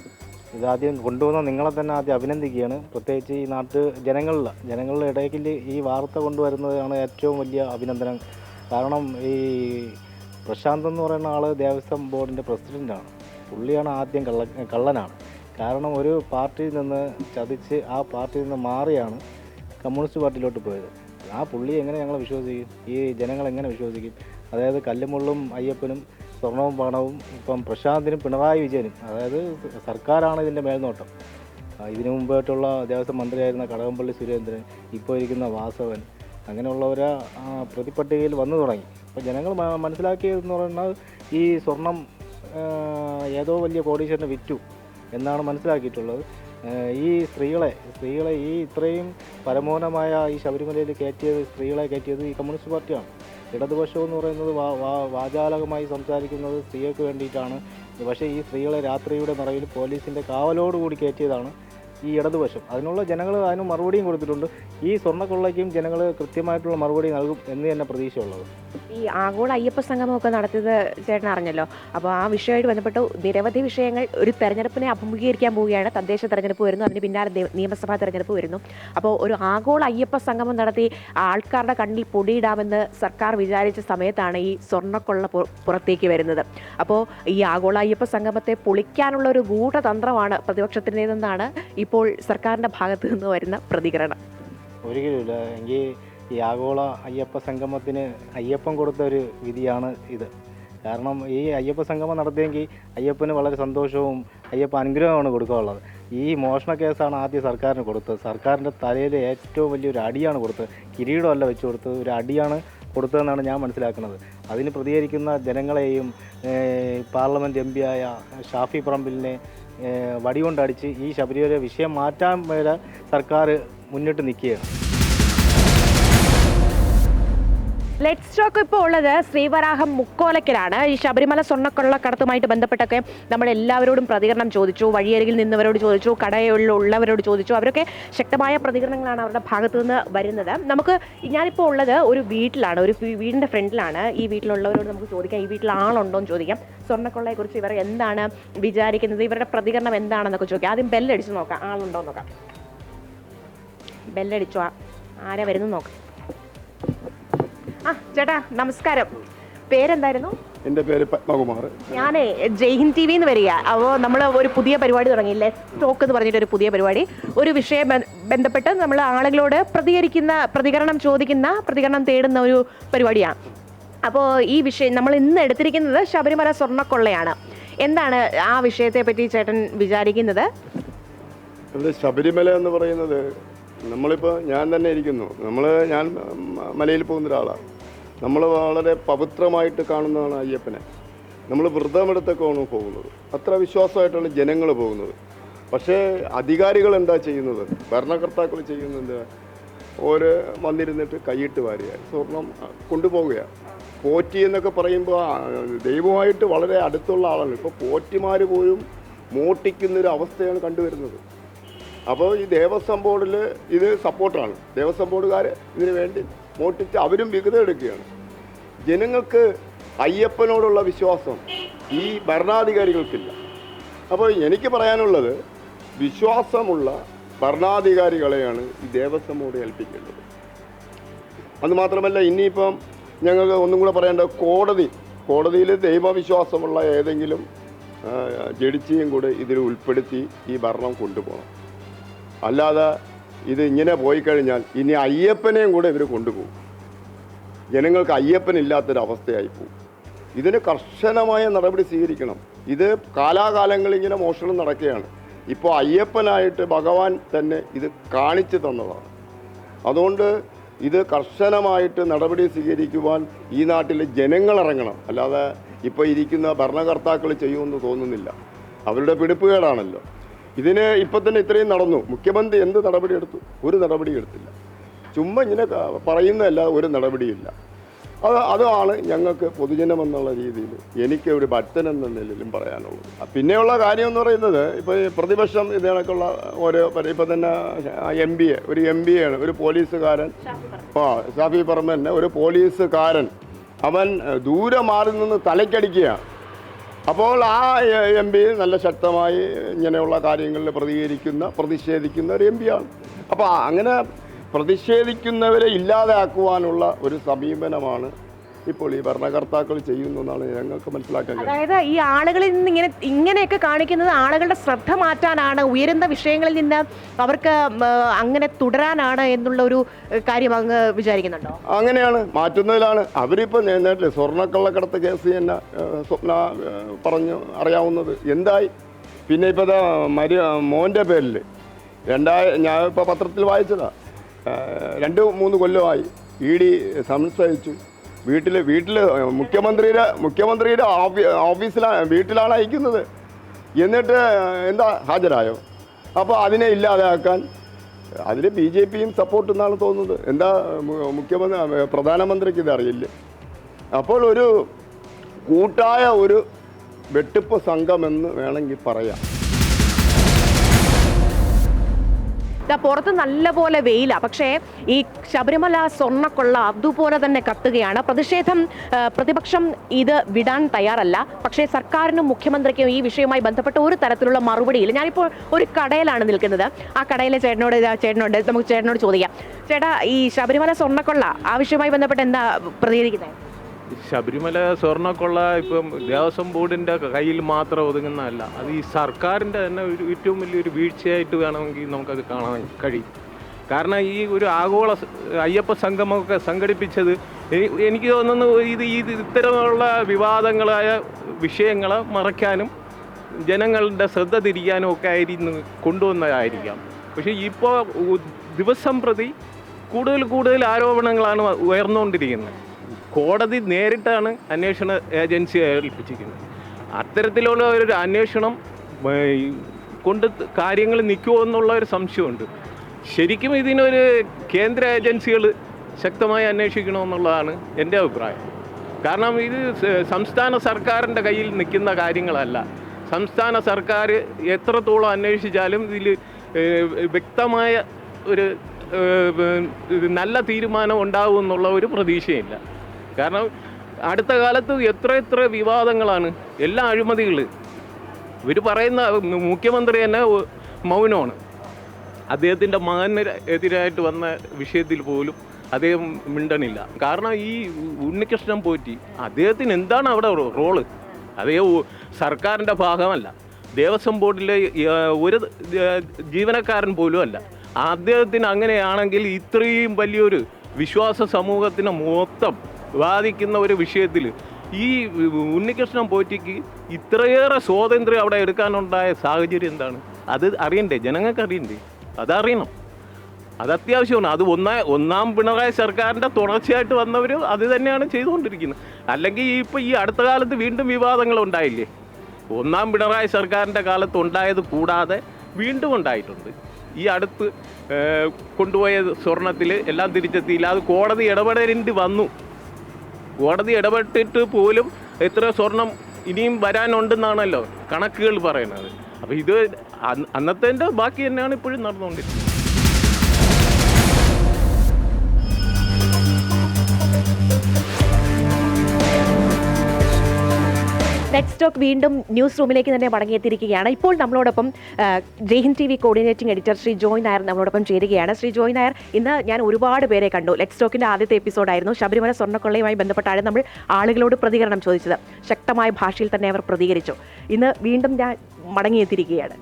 ഇതാദ്യം കൊണ്ടുവന്ന നിങ്ങളെ തന്നെ ആദ്യം അഭിനന്ദിക്കുകയാണ്. പ്രത്യേകിച്ച് ഈ നാട്ട് ജനങ്ങളിൽ ജനങ്ങളുടെ ഇടയ്ക്കിൽ ഈ വാർത്ത കൊണ്ടുവരുന്നതാണ് ഏറ്റവും വലിയ അഭിനന്ദനം. കാരണം ഈ പ്രശാന്ത് എന്ന് പറയുന്ന ആൾ ദേവസ്വം ബോർഡിന്റെ പ്രസിഡന്റാണ് പുള്ളിയാണ് ആദ്യം കള്ള കള്ളനാണ്. കാരണം ഒരു പാർട്ടിയിൽ നിന്ന് ചതിച്ച് ആ പാർട്ടിയിൽ നിന്ന് മാറിയാണ് കമ്മ്യൂണിസ്റ്റ് പാർട്ടിയിലോട്ട് പോയത്. ആ പുള്ളി എങ്ങനെ ഞങ്ങൾ വിശ്വസിക്കും? ഈ ജനങ്ങൾ എങ്ങനെ വിശ്വസിക്കും? അതായത് കല്ലുമുള്ളും അയ്യപ്പനും സ്വർണവും പണവും ഇപ്പം പ്രശാന്തിനും പിണറായി വിജയനും അതായത് സർക്കാരാണ് ഇതിന്റെ മേൽനോട്ടം. ഇതിനു മുമ്പായിട്ടുള്ള ദേവസ്വം മന്ത്രിയായിരുന്ന കടകംപള്ളി സുരേന്ദ്രൻ ഇപ്പോൾ ഇരിക്കുന്ന വാസവൻ അങ്ങനെയുള്ളവരെ പ്രതിപട്ടികയിൽ വന്നു തുടങ്ങി. അപ്പോൾ ജനങ്ങൾ മനസ്സിലാക്കിയതെന്ന് പറയുന്നത് ഈ സ്വർണം ഏതോ വലിയ കോടീശ്വരന് വിറ്റു എന്നാണ് മനസ്സിലാക്കിയിട്ടുള്ളത്. ഈ സ്ത്രീകളെ സ്ത്രീകളെ ഈ ഇത്രയും പരമോനമായ ഈ ശബരിമലയിൽ കയറ്റിയത് സ്ത്രീകളെ കയറ്റിയത് ഈ കമ്മ്യൂണിസ്റ്റ് പാർട്ടിയാണ്. ഇടതുപക്ഷം എന്ന് പറയുന്നത് വാചാലകമായി സംസാരിക്കുന്നത് സ്ത്രീകൾക്ക് വേണ്ടിയിട്ടാണ്. പക്ഷേ ഈ സ്ത്രീകളെ രാത്രിയുടെ നിറയിൽ പോലീസിന്റെ കാവലോടുകൂടി കയറ്റിയതാണ് ഈ ഇടതുവശം. അതിനുള്ള ജനങ്ങൾ അതിന് മറുപടിയും കൊടുത്തിട്ടുണ്ട്. ഈ സ്വർണക്കൊള്ളയ്ക്കും ജനങ്ങൾ കൃത്യമായിട്ടുള്ള മറുപടി നൽകും എന്ന് തന്നെ പ്രതീക്ഷയുള്ളത്. ഈ ആഗോള അയ്യപ്പ സംഗമമൊക്കെ നടത്തിയത് ചേട്ടൻ അറിഞ്ഞല്ലോ. അപ്പോൾ ആ വിഷയമായിട്ട് ബന്ധപ്പെട്ട് നിരവധി വിഷയങ്ങൾ ഒരു തെരഞ്ഞെടുപ്പിനെ അഭിമുഖീകരിക്കാൻ പോവുകയാണ്. തദ്ദേശ തെരഞ്ഞെടുപ്പ് വരുന്നു. അതിന് പിന്നാലെ നിയമസഭാ തെരഞ്ഞെടുപ്പ് വരുന്നു. അപ്പോൾ ഒരു ആഗോള അയ്യപ്പ സംഗമം നടത്തി ആൾക്കാരുടെ കണ്ണിൽ പൊടിയിടാമെന്ന് സർക്കാർ വിചാരിച്ച സമയത്താണ് ഈ സ്വർണക്കൊള്ള പുറത്തേക്ക് വരുന്നത്. അപ്പോൾ ഈ ആഗോള അയ്യപ്പ സംഗമത്തെ പൊളിക്കാനുള്ള ഒരു ഗൂഢതന്ത്രമാണ് പ്രതിപക്ഷത്തിന്റെതെന്നാണ് ഇപ്പോൾ സർക്കാരിന്റെ ഭാഗത്തു നിന്ന് വരുന്ന പ്രതികരണം. ഒരിക്കലുമില്ല. എങ്കിൽ ഈ ആഗോള അയ്യപ്പ സംഗമത്തിന് അയ്യപ്പൻ കൊടുത്ത ഒരു വിധിയാണ് ഇത്. കാരണം ഈ അയ്യപ്പ സംഗമം നടത്തിയെങ്കിൽ അയ്യപ്പന് വളരെ സന്തോഷവും അയ്യപ്പ അനുഗ്രഹമാണ് കൊടുക്കാനുള്ളത്. ഈ മോഷണ കേസാണ് ആദ്യം സർക്കാരിന് കൊടുത്തത്. സർക്കാരിന്റെ തലയിൽ ഏറ്റവും വലിയൊരു അടിയാണ് കൊടുത്തത്. കിരീടമല്ല വെച്ച് കൊടുത്തത്. ഒരു അടിയാണ് കൊടുത്തതെന്നാണ് ഞാൻ മനസ്സിലാക്കുന്നത്. അതിന് പ്രതികരിക്കുന്ന ജനങ്ങളെയും പാർലമെന്റ് എം പിയായ ഷാഫി പറമ്പിലിനെ ഏഹ്, വടികൊണ്ടടിച്ച് ഈ ശബരിമല വിഷയം മാറ്റാൻ വരെ സർക്കാർ മുന്നിട്ട് നിൽക്കുകയാണ്. ലെറ്റ് സ്റ്റോക്ക് ഇപ്പോൾ ഉള്ളത് ശ്രീവരാഹം മുക്കോലക്കലാണ്. ഈ ശബരിമല സ്വർണക്കൊള്ളക്കടത്തുമായിട്ട് ബന്ധപ്പെട്ടൊക്കെ നമ്മൾ എല്ലാവരോടും പ്രതികരണം ചോദിച്ചു. വഴിയരികിൽ നിന്നവരോട് ചോദിച്ചു. കടയിലുള്ളവരോട് ചോദിച്ചു. അവരൊക്കെ ശക്തമായ പ്രതികരണങ്ങളാണ് അവരുടെ ഭാഗത്തു നിന്ന് വരുന്നത്. നമുക്ക് ഞാനിപ്പോൾ ഉള്ളത് ഒരു വീട്ടിലാണ്. ഒരു വീടിന്റെ ഫ്രണ്ടിലാണ്. ഈ വീട്ടിലുള്ളവരോട് നമുക്ക് ചോദിക്കാം. ഈ വീട്ടിൽ ആളുണ്ടോ എന്ന് ചോദിക്കാം. സ്വർണക്കൊള്ളയെക്കുറിച്ച് ഇവർ എന്താണ് വിചാരിക്കുന്നത്? ഇവരുടെ പ്രതികരണം എന്താണെന്നൊക്കെ ചോദിക്കാം. ആദ്യം ബെല്ലടിച്ച് നോക്കാം. ആളുണ്ടോ നോക്കാം. ബെല്ലടിച്ചു? ആരാ വരുന്നു നോക്കാം. ആ ചേട്ടാ നമസ്കാരം. പേരെന്തായിരുന്നു? എന്റെ പേര് പത്മകുമാർ. ഞാനേ ജയ്ഹിൻ ടി വിന്ന് വരിക. അപ്പോൾ നമ്മൾ ഒരു പുതിയ പരിപാടി തുടങ്ങി. ലെറ്റ് ടോക്ക് എന്ന് പറഞ്ഞിട്ട് ഒരു പുതിയ പരിപാടി. ഒരു വിഷയം ബന്ധപ്പെട്ട് നമ്മൾ ആളുകളോട് പ്രതികരിക്കുന്ന പ്രതികരണം ചോദിക്കുന്ന പ്രതികരണം തേടുന്ന ഒരു പരിപാടിയാണ് അപ്പോൾ ഈ വിഷയം നമ്മൾ ഇന്ന് എടുത്തിരിക്കുന്നത് ശബരിമല സ്വർണക്കൊള്ളയാണ്. എന്താണ് ആ വിഷയത്തെ പറ്റി ചേട്ടൻ വിചാരിക്കുന്നത്? ശബരിമല എന്ന് പറയുന്നത് നമ്മളിപ്പോൾ ഞാൻ തന്നെ ഇരിക്കുന്നു. നമ്മൾ ഞാൻ മലയിൽ പോകുന്ന ഒരാളാണ് നമ്മൾ വളരെ പവിത്രമായിട്ട് കാണുന്നതാണ് അയ്യപ്പനെ. നമ്മൾ വ്രതമെടുത്തൊക്കെയാണ് പോകുന്നത്. അത്ര വിശ്വാസമായിട്ടാണ് ജനങ്ങൾ പോകുന്നത്. പക്ഷേ അധികാരികൾ എന്താ ചെയ്യുന്നത്? ഭരണകർത്താക്കൾ ചെയ്യുന്നത് ഓര് വന്നിരുന്നിട്ട് കൈയിട്ട് വാരുക സ്വർണം കൊണ്ടുപോവുകയാണ്. പോറ്റി എന്നൊക്കെ പറയുമ്പോൾ ദൈവമായിട്ട് വളരെ അടുത്തുള്ള ആളാണ്. ഇപ്പോൾ പോറ്റിമാർ പോലും മോട്ടിക്കുന്നൊരു അവസ്ഥയാണ് കണ്ടുവരുന്നത്. അപ്പോൾ ഈ ദേവസ്വം ബോർഡിൽ ഇത് സപ്പോർട്ടാണ്. ദേവസ്വം ബോർഡുകാർ ഇതിനു വേണ്ടി മോട്ടിച്ച് അവരും വികതം എടുക്കുകയാണ്. ജനങ്ങൾക്ക് അയ്യപ്പനോടുള്ള വിശ്വാസം ഈ ഭരണാധികാരികൾക്കില്ല. അപ്പോൾ എനിക്ക് പറയാനുള്ളത് വിശ്വാസമുള്ള ഭരണാധികാരികളെയാണ് ഈ ദേവസ്വം ബോർഡ് ഏൽപ്പിക്കേണ്ടത്. അതുമാത്രമല്ല ഇനിയിപ്പം ഞങ്ങൾക്ക് ഒന്നും കൂടെ പറയേണ്ടത് കോടതി കോടതിയിൽ ദൈവവിശ്വാസമുള്ള ഏതെങ്കിലും ജഡിച്ചിയും കൂടെ ഇതിൽ ഉൾപ്പെടുത്തി ഈ ഭരണം കൊണ്ടുപോകണം. അല്ലാതെ ഇത് ഇങ്ങനെ പോയി കഴിഞ്ഞാൽ ഇനി അയ്യപ്പനെയും കൂടെ ഇവർ കൊണ്ടുപോകും. ജനങ്ങൾക്ക് അയ്യപ്പനില്ലാത്തൊരവസ്ഥയായി പോകും ഇതിന് കർശനമായ നടപടി സ്വീകരിക്കണം. ഇത് കാലാകാലങ്ങളിൽ ഇങ്ങനെ മോഷണം നടക്കുകയാണ്. ഇപ്പോൾ അയ്യപ്പനായിട്ട് ഭഗവാൻ തന്നെ ഇത് കാണിച്ചു തന്നതാണ്. അതുകൊണ്ട് ഇത് കർശനമായിട്ട് നടപടി സ്വീകരിക്കുവാൻ ഈ നാട്ടിലെ ജനങ്ങൾ ഇറങ്ങണം. അല്ലാതെ ഇപ്പോൾ ഇരിക്കുന്ന ഭരണകർത്താക്കൾ ചെയ്യുമെന്ന് തോന്നുന്നില്ല. അവരുടെ പിടിപ്പുകേടാണല്ലോ. ഇതിന് ഇപ്പം തന്നെ ഇത്രയും നടന്നു. മുഖ്യമന്ത്രി എന്ത് നടപടി എടുത്തു? ഒരു നടപടി എടുത്തില്ല. ചുമ്മാ ഇങ്ങനെ പറയുന്നതല്ല ഒരു നടപടിയില്ല. അത് അതാണ് ഞങ്ങൾക്ക് പൊതുജനം എന്നുള്ള രീതിയിൽ എനിക്ക് ഒരു ഭക്തൻ എന്ന നിലയിലും പറയാനുള്ളത്. പിന്നെയുള്ള കാര്യം എന്ന് പറയുന്നത് ഇപ്പോൾ ഈ പ്രതിപക്ഷം ഇതിനൊക്കെയുള്ള ഓരോ ഇപ്പം തന്നെ എം ബി എ ഒരു എം ബി ആണ്. ഒരു പോലീസുകാരൻ ആ ഷാഫി പറമ്പന്നെ ഒരു പോലീസുകാരൻ അവൻ ദൂരെ മാറി നിന്ന് തലയ്ക്കടിക്കുകയാണ്. അപ്പോൾ ആ എം പി നല്ല ശക്തമായി ഇങ്ങനെയുള്ള കാര്യങ്ങളിൽ പ്രതികരിക്കുന്ന പ്രതിഷേധിക്കുന്ന ഒരു എം പിയാണ് അപ്പോൾ അങ്ങനെ പ്രതിഷേധിക്കുന്നവരെ ഇല്ലാതാക്കുവാനുള്ള ഒരു സമീപനമാണ് ഇപ്പോൾ ഈ ഭരണകർത്താക്കൾ ചെയ്യുന്നതെന്നാണ് ഞങ്ങൾക്ക് മനസ്സിലാക്കാൻ അതായത് ഈ ആളുകളിൽ നിന്ന് ഇങ്ങനെ ഇങ്ങനെയൊക്കെ കാണിക്കുന്നത് ആളുകളുടെ ശ്രദ്ധ മാറ്റാനാണ് ഉയരുന്ന വിഷയങ്ങളിൽ നിന്ന് അവർക്ക് അങ്ങനെ തുടരാനാണ് എന്നുള്ള ഒരു കാര്യം അങ്ങ് വിചാരിക്കുന്നുണ്ടോ? അങ്ങനെയാണ് മാറ്റുന്നതിലാണ്. അവരിപ്പോൾ നേരിട്ട് സ്വർണക്കള്ളക്കടത്ത് കേസ് തന്നെ സ്വപ്ന പറഞ്ഞു അറിയാവുന്നത് എന്തായി? പിന്നെ ഇപ്പോൾ മരി മോന്റെ പേരിൽ രണ്ടായ ഞാൻ ഇപ്പോൾ പത്രത്തിൽ വായിച്ചതാ. ഏഹ്, രണ്ട് മൂന്ന് കൊല്ലമായി ഇ ഡി സംശയിച്ചു വീട്ടിൽ വീട്ടിൽ മുഖ്യമന്ത്രിയുടെ മുഖ്യമന്ത്രിയുടെ ഓഫീ ഓഫീസിലാണ് വീട്ടിലാണ് അയക്കുന്നത്. എന്നിട്ട് എന്താ ഹാജരായോ? അപ്പോൾ അതിനെ ഇല്ലാതാക്കാൻ അതിന് ബി ജെ പിയും സപ്പോർട്ട് എന്നാണ് തോന്നുന്നത്. എന്താ മുഖ്യമന്ത്രി പ്രധാനമന്ത്രിക്ക് ഇതറിയില്ല അപ്പോൾ ഒരു കൂട്ടായ ഒരു വെട്ടിപ്പ് സംഘമെന്ന് വേണമെങ്കിൽ പറയാം. ദാ പുറത്ത് നല്ലപോലെ വെയിലാ. പക്ഷേ ഈ ശബരിമല സ്വർണക്കൊള്ള അതുപോലെ തന്നെ കത്തുകയാണ്. പ്രതിഷേധം പ്രതിപക്ഷം ഇത് വിടാൻ തയ്യാറല്ല. പക്ഷേ സർക്കാരിനും മുഖ്യമന്ത്രിക്കും ഈ വിഷയവുമായി ബന്ധപ്പെട്ട ഒരു തരത്തിലുള്ള മറുപടിയില്ല. ഞാനിപ്പോൾ ഒരു കടയിലാണ് നിൽക്കുന്നത്. ആ കടയിലെ ചേട്ടനോട് ചേട്ടനോട് നമുക്ക് ചേട്ടനോട് ചോദിക്കാം. ചേട്ടാ ഈ ശബരിമല സ്വർണക്കൊള്ള ആ വിഷയവുമായി ബന്ധപ്പെട്ട് എന്താ പ്രതികരിക്കുന്നത്? ശബരിമല സ്വർണക്കൊള്ള ഇപ്പം ദേവസ്വം ബോർഡിന്റെ കയ്യിൽ മാത്രം ഒതുങ്ങുന്നതല്ല. അത് ഈ സർക്കാരിന്റെ തന്നെ ഒരു ഏറ്റവും വലിയൊരു വീഴ്ചയായിട്ട് വേണമെങ്കിൽ നമുക്കത് കാണാൻ കഴിയും. കാരണം ഈ ഒരു ആഗോള അയ്യപ്പ സംഗമമൊക്കെ സംഘടിപ്പിച്ചത് എനിക്ക് തോന്നുന്നു ഇത് ഇത് ഇത്തരമുള്ള വിവാദങ്ങളായ വിഷയങ്ങളെ മറയ്ക്കാനും ജനങ്ങളുടെ ശ്രദ്ധ തിരിക്കാനും ഒക്കെ ആയിരുന്നു കൊണ്ടുവന്നതായിരിക്കാം. പക്ഷേ ഇപ്പോൾ ദിവസം പ്രതി കൂടുതൽ കൂടുതൽ ആരോപണങ്ങളാണ് ഉയർന്നുകൊണ്ടിരിക്കുന്നത്. കോടതി നേരിട്ടാണ് അന്വേഷണ ഏജൻസിയെ ഏൽപ്പിച്ചിരിക്കുന്നത്. അത്തരത്തിലുള്ള ഒരു അന്വേഷണം കൊണ്ട് കാര്യങ്ങൾ നിൽക്കുമോ എന്നുള്ള ഒരു സംശയമുണ്ട്. ശരിക്കും ഇതിനൊരു കേന്ദ്ര ഏജൻസികൾ ശക്തമായി അന്വേഷിക്കണമെന്നുള്ളതാണ് എന്റെ അഭിപ്രായം. കാരണം ഇത് സംസ്ഥാന സർക്കാരിന്റെ കയ്യിൽ നിൽക്കുന്ന കാര്യങ്ങളല്ല. സംസ്ഥാന സർക്കാർ എത്രത്തോളം അന്വേഷിച്ചാലും ഇതിൽ വ്യക്തമായ ഒരു നല്ല തീരുമാനം ഉണ്ടാകുമെന്നുള്ള ഒരു പ്രതീക്ഷയില്ല. കാരണം അടുത്ത കാലത്ത് എത്ര എത്ര വിവാദങ്ങളാണ് എല്ലാ അഴിമതികൾ ഇവർ പറയുന്ന മുഖ്യമന്ത്രി തന്നെ മൗനമാണ്. അദ്ദേഹത്തിന്റെ മകന് എതിരായിട്ട് വന്ന വിഷയത്തിൽ പോലും അദ്ദേഹം മിണ്ടണില്ല. കാരണം ഈ ഉണ്ണികൃഷ്ണൻ പോറ്റി അദ്ദേഹത്തിന് എന്താണ് അവിടെ റോൾ? അദ്ദേഹം സർക്കാരിന്റെ ഭാഗമല്ല. ദേവസ്വം ബോർഡിലെ ഒരു ജീവനക്കാരൻ പോലും അല്ല. അദ്ദേഹത്തിന് അങ്ങനെയാണെങ്കിൽ ഇത്രയും വലിയൊരു വിശ്വാസ സമൂഹത്തിന് മൊത്തം ബാധിക്കുന്ന ഒരു വിഷയത്തിൽ ഈ ഉണ്ണികൃഷ്ണൻ പോറ്റിക്ക് ഇത്രയേറെ സ്വാതന്ത്ര്യം അവിടെ എടുക്കാനുണ്ടായ സാഹചര്യം എന്താണ്? അത് അറിയണ്ടേ? ജനങ്ങൾക്ക് അറിയണ്ടേ? അതറിയണം. അത് അത്യാവശ്യമാണ് അത് ഒന്നാ ഒന്നാം പിണറായി സർക്കാരിന്റെ തുടർച്ചയായിട്ട് വന്നവർ അത് തന്നെയാണ് ചെയ്തുകൊണ്ടിരിക്കുന്നത്. അല്ലെങ്കിൽ ഇപ്പോൾ ഈ അടുത്ത കാലത്ത് വീണ്ടും വിവാദങ്ങൾ ഉണ്ടായില്ലേ? ഒന്നാം പിണറായി സർക്കാരിന്റെ കാലത്ത് ഉണ്ടായത് കൂടാതെ വീണ്ടും ഉണ്ടായിട്ടുണ്ട്. ഈ അടുത്ത് കൊണ്ടുപോയ സ്വർണത്തിൽ എല്ലാം തിരിച്ചെത്തിയില്ല. അത് കോടതി ഇടപെടേണ്ടി വന്നു. കോടതി ഇടപെട്ടിട്ട് പോലും എത്ര സ്വർണം ഇനിയും വരാനുണ്ടെന്നാണല്ലോ കണക്കുകൾ പറയുന്നത്. അപ്പോൾ ഇത് അന്നത്തെ ബാക്കി തന്നെയാണ് ഇപ്പോഴും നടന്നുകൊണ്ടിരിക്കുന്നത്. നെക്സ്റ്റ് സ്റ്റോക്ക് വീണ്ടും ന്യൂസ് റൂമിലേക്ക് തന്നെ മടങ്ങിയെത്തിയിരിക്കുകയാണ്. ഇപ്പോൾ നമ്മളോടൊപ്പം Jaihind T V coordinating editor Shri Joy Nair നമ്മളോടൊപ്പം ചേരുകയാണ്. ശ്രീ ജോയ് നായർ ഇന്ന് ഞാൻ ഒരുപാട് പേരെ കണ്ടു. ലെറ്റ് സ്റ്റോക്കിന്റെ ആദ്യത്തെ എപ്പിസോഡായിരുന്നു ശബരിമല സ്വർണക്കൊള്ളയുമായി ബന്ധപ്പെട്ടാണ് നമ്മൾ ആളുകളോട് പ്രതികരണം ചോദിച്ചത്. ശക്തമായ ഭാഷയിൽ തന്നെ അവർ പ്രതികരിച്ചു. ഇന്ന് വീണ്ടും ഞാൻ മടങ്ങിയെത്തിയിരിക്കുകയാണ്.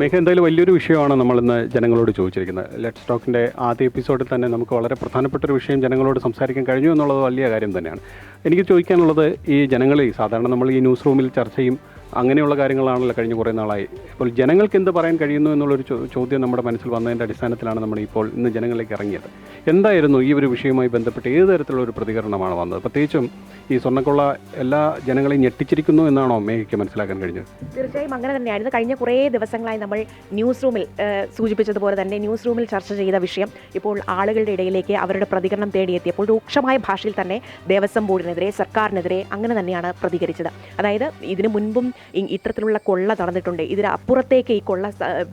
മേഘ എന്തായാലും വലിയൊരു വിഷയമാണ് നമ്മൾ ഇന്ന് ജനങ്ങളോട് ചോദിച്ചിരിക്കുന്നത്. ലെറ്റ് സ്റ്റോക്കിന്റെ ആദ്യ എപ്പിസോഡിൽ തന്നെ നമുക്ക് വളരെ പ്രധാനപ്പെട്ട ഒരു വിഷയം ജനങ്ങളോട് സംസാരിക്കാൻ കഴിഞ്ഞു എന്നുള്ളത് വലിയ കാര്യം തന്നെയാണ്. എനിക്ക് ചോദിക്കാനുള്ളത് ഈ ജനങ്ങളെ സാധാരണ നമ്മൾ ഈ ന്യൂസ് റൂമിൽ ചർച്ചയും അങ്ങനെയുള്ള കാര്യങ്ങളാണല്ലോ കഴിഞ്ഞ കുറേ നാളായി. ഇപ്പോൾ ജനങ്ങൾക്ക് എന്ത് പറയാൻ കഴിയുന്നു എന്നുള്ളൊരു ചോദ്യം നമ്മുടെ മനസ്സിൽ വന്നതിന്റെ അടിസ്ഥാനത്തിലാണ് നമ്മൾ ഇപ്പോൾ ഇന്ന് ജനങ്ങളിലേക്ക് ഇറങ്ങിയത്. എന്തായിരുന്നു ഈ ഒരു വിഷയവുമായി ബന്ധപ്പെട്ട് ഏത് തരത്തിലുള്ള ഒരു പ്രതികരണമാണ് വന്നത്? പ്രത്യേകിച്ചും ഈ സ്വർണക്കൊള്ള എല്ലാ ജനങ്ങളെയും ഞെട്ടിച്ചിരിക്കുന്നു എന്നാണോ മേഘയ്ക്ക് മനസ്സിലാക്കാൻ കഴിഞ്ഞത്? തീർച്ചയായും അങ്ങനെ തന്നെയായിരുന്നു. കഴിഞ്ഞ കുറേ ദിവസങ്ങളായി നമ്മൾ ന്യൂസ് റൂമിൽ സൂചിപ്പിച്ചതുപോലെ തന്നെ ന്യൂസ് റൂമിൽ ചർച്ച ചെയ്ത വിഷയം ഇപ്പോൾ ആളുകളുടെ ഇടയിലേക്ക് അവരുടെ പ്രതികരണം തേടിയെത്തിയപ്പോൾ രൂക്ഷമായ ഭാഷയിൽ തന്നെ ദേവസ്വം ബോർഡിനെതിരെ സർക്കാരിനെതിരെ അങ്ങനെ തന്നെയാണ് പ്രതികരിച്ചത്. അതായത് ഇതിനു മുൻപും ഇത്തരത്തിലുള്ള കൊള്ള നടന്നിട്ടുണ്ട് ഇതിന് അപ്പുറത്തേക്ക് ഈ കൊള്ള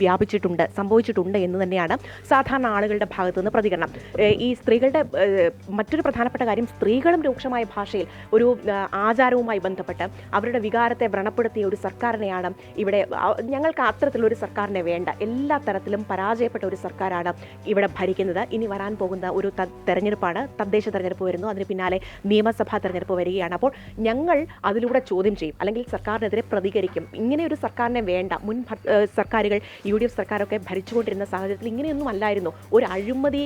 വ്യാപിച്ചിട്ടുണ്ട് സംഭവിച്ചിട്ടുണ്ട് എന്ന് തന്നെയാണ് സാധാരണ ആളുകളുടെ ഭാഗത്തു നിന്ന് പ്രതികരണം ഈ സ്ത്രീകളുടെ മറ്റൊരു പ്രധാനപ്പെട്ട കാര്യം സ്ത്രീകളും രൂക്ഷമായ ഭാഷയിൽ ഒരു ആചാരവുമായി ബന്ധപ്പെട്ട് അവരുടെ വികാരത്തെ വ്രണപ്പെടുത്തിയ ഒരു സർക്കാരിനെയാണ് ഇവിടെ ഞങ്ങൾക്ക് അത്തരത്തിലൊരു സർക്കാരിനെ വേണ്ട. എല്ലാ തരത്തിലും പരാജയപ്പെട്ട ഒരു സർക്കാരാണ് ഇവിടെ ഭരിക്കുന്നത്. ഇനി വരാൻ പോകുന്ന ഒരു തെരഞ്ഞെടുപ്പാണ് തദ്ദേശ തെരഞ്ഞെടുപ്പ് വരുന്നു. അതിന് പിന്നാലെ നിയമസഭാ തെരഞ്ഞെടുപ്പ് വരികയാണ്. അപ്പോൾ ഞങ്ങൾ അതിലൂടെ ചോദ്യം ചെയ്യും. അല്ലെങ്കിൽ സർക്കാരിനെതിരെ പ്രതികരിക്കും. ഇങ്ങനെ ഒരു സർക്കാരിനെ വേണ്ട. മുൻ സർക്കാരുകൾ യു ഡി എഫ് സർക്കാരൊക്കെ ഭരിച്ചുകൊണ്ടിരുന്ന സാഹചര്യത്തിൽ ഇങ്ങനെയൊന്നും അല്ലായിരുന്നു. ഒരു അഴിമതി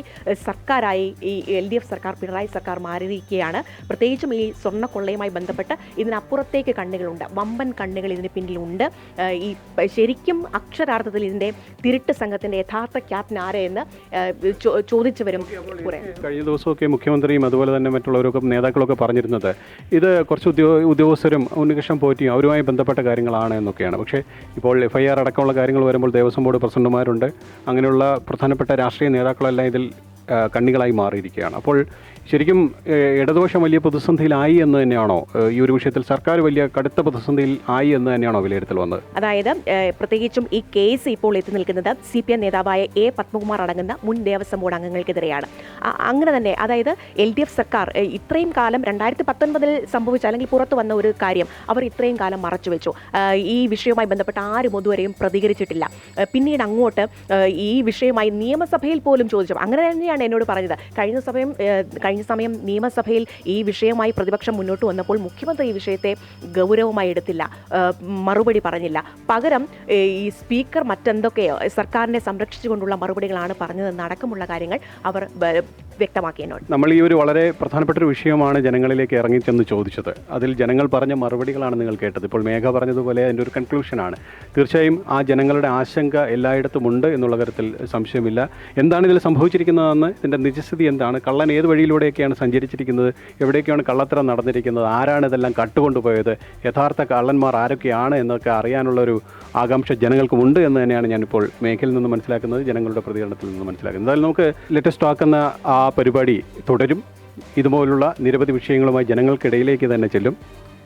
സർക്കാരായി ഈ എൽ ഡി എഫ് സർക്കാർ പിണറായി സർക്കാർ മാറിയിരിക്കുകയാണ്. പ്രത്യേകിച്ചും ഈ സ്വർണക്കൊള്ളയുമായി ബന്ധപ്പെട്ട് ഇതിനപ്പുറത്തേക്ക് കണ്ണുകളുണ്ട്. വമ്പൻ കണ്ണുകൾ ഇതിന് പിന്നിലുണ്ട്. ഈ ശരിക്കും അക്ഷരാർത്ഥത്തിൽ ഇതിന്റെ തിരുട്ട് സംഘത്തിന്റെ യഥാർത്ഥ ക്യാപ്റ്റൻ ആരെയെന്ന് ചോദിച്ചു വരും കഴിഞ്ഞ ദിവസമൊക്കെ മുഖ്യമന്ത്രിയും അതുപോലെ തന്നെ മറ്റുള്ളവരൊക്കെ നേതാക്കളൊക്കെ പറഞ്ഞിരുന്നത്. ഇത് കുറച്ച് ഉദ്യോഗ ഉദ്യോഗസ്ഥരും ഉണ്ണികൃഷ്ണൻ പോറ്റിയും അവരുമായി ബന്ധപ്പെട്ട കാര്യങ്ങളാണ് എന്നൊക്കെയാണ്. പക്ഷേ ഇപ്പോൾ എഫ് ഐ ആർ അടക്കമുള്ള കാര്യങ്ങൾ വരുമ്പോൾ ദേവസ്വം ബോർഡ് പ്രസിഡന്റുമാരുണ്ട്. അങ്ങനെയുള്ള പ്രധാനപ്പെട്ട രാഷ്ട്രീയ നേതാക്കളെല്ലാം ഇതിൽ കണ്ണികളായി മാറിയിരിക്കുകയാണ്. അപ്പോൾ ശരിക്കും ഇടതുപക്ഷം വലിയ പ്രതിസന്ധിയിലായി എന്ന് തന്നെയാണോ? ഈ ഒരു വിഷയത്തിൽ സർക്കാർ വലിയ കടുത്ത പ്രതിസന്ധിയിൽ ആയി എന്ന് തന്നെയാണോ വിലയിരുത്തൽ വന്നത്? അതായത് പ്രത്യേകിച്ചും ഈ കേസ് ഇപ്പോൾ എത്തി നിൽക്കുന്നത് സി പി എം നേതാവായ എ പത്മകുമാർ അടങ്ങുന്ന മുൻ ദേവസ്വം ബോർഡ് അംഗങ്ങൾക്കെതിരെയാണ്. അങ്ങനെ തന്നെ അതായത് എൽ ഡി എഫ് സർക്കാർ ഇത്രയും കാലം രണ്ടായിരത്തി പത്തൊൻപതിൽ സംഭവിച്ച അല്ലെങ്കിൽ പുറത്തു വന്ന ഒരു കാര്യം അവർ ഇത്രയും കാലം മറച്ചുവെച്ചു വെച്ചു. ഈ വിഷയവുമായി ബന്ധപ്പെട്ട് ആരും ഇതുവരെയും പ്രതികരിച്ചിട്ടില്ല. പിന്നീട് അങ്ങോട്ട് ഈ വിഷയമായി നിയമസഭയിൽ പോലും ചോദിച്ചു. അങ്ങനെ തന്നെയാണ് എന്നോട് പറഞ്ഞത്. കഴിഞ്ഞ സമയം കഴിഞ്ഞ സമയം നിയമസഭയിൽ ഈ വിഷയമായി പ്രതിപക്ഷം മുന്നോട്ട് വന്നപ്പോൾ മുഖ്യമന്ത്രി ഈ വിഷയത്തെ ഗൗരവമായി എടുത്തില്ല മറുപടി പറഞ്ഞില്ല. പകരം ഈ സ്പീക്കർ മറ്റെന്തൊക്കെയോ സർക്കാരിനെ സംരക്ഷിച്ചുകൊണ്ടുള്ള മറുപടികളാണ് പറഞ്ഞതെന്ന് അടക്കമുള്ള കാര്യങ്ങൾ അവർ ബ- വ്യക്തമാക്കി എന്നോട് നമ്മൾ ഈ ഒരു വളരെ പ്രധാനപ്പെട്ട ഒരു വിഷയമാണ് ജനങ്ങളിലേക്ക് ഇറങ്ങിച്ചെന്ന് ചോദിച്ചത്. അതിൽ ജനങ്ങൾ പറഞ്ഞ മറുപടികളാണ് നിങ്ങൾ കേട്ടത്. ഇപ്പോൾ മേഘ പറഞ്ഞതുപോലെ അതിന്റെ ഒരു കൺക്ലൂഷനാണ് തീർച്ചയായും ആ ജനങ്ങളുടെ ആശങ്ക എല്ലായിടത്തും ഉണ്ട് എന്നുള്ള കാര്യത്തിൽ സംശയമില്ല. എന്താണ് ഇതിൽ സംഭവിച്ചിരിക്കുന്നതെന്ന് ഇതിന്റെ നിജസ്ഥിതി എന്താണ് കള്ളൻ ഏത് വഴിയിലൂടെയൊക്കെയാണ് സഞ്ചരിച്ചിരിക്കുന്നത്? എവിടെയൊക്കെയാണ് കള്ളത്തരം നടന്നിരിക്കുന്നത്? ആരാണ് ഇതെല്ലാം കട്ടുകൊണ്ടുപോയത്? യഥാർത്ഥ കള്ളന്മാർ ആരൊക്കെയാണ് എന്നൊക്കെ അറിയാനുള്ളൊരു ആകാംക്ഷ ജനങ്ങൾക്കുമുണ്ട് എന്ന് തന്നെയാണ് ഞാനിപ്പോൾ മേഖലയിൽ നിന്ന് മനസ്സിലാക്കുന്നത് ജനങ്ങളുടെ പ്രതികരണത്തിൽ നിന്ന് മനസ്സിലാക്കുന്നത്. എന്തായാലും നമുക്ക് ലേറ്റസ്റ്റ് ടോക്ക് എന്ന ആ പരിപാടി തുടരും. ഇതുപോലുള്ള നിരവധി വിഷയങ്ങളുമായി ജനങ്ങൾക്കിടയിലേക്ക് തന്നെ ചെല്ലും.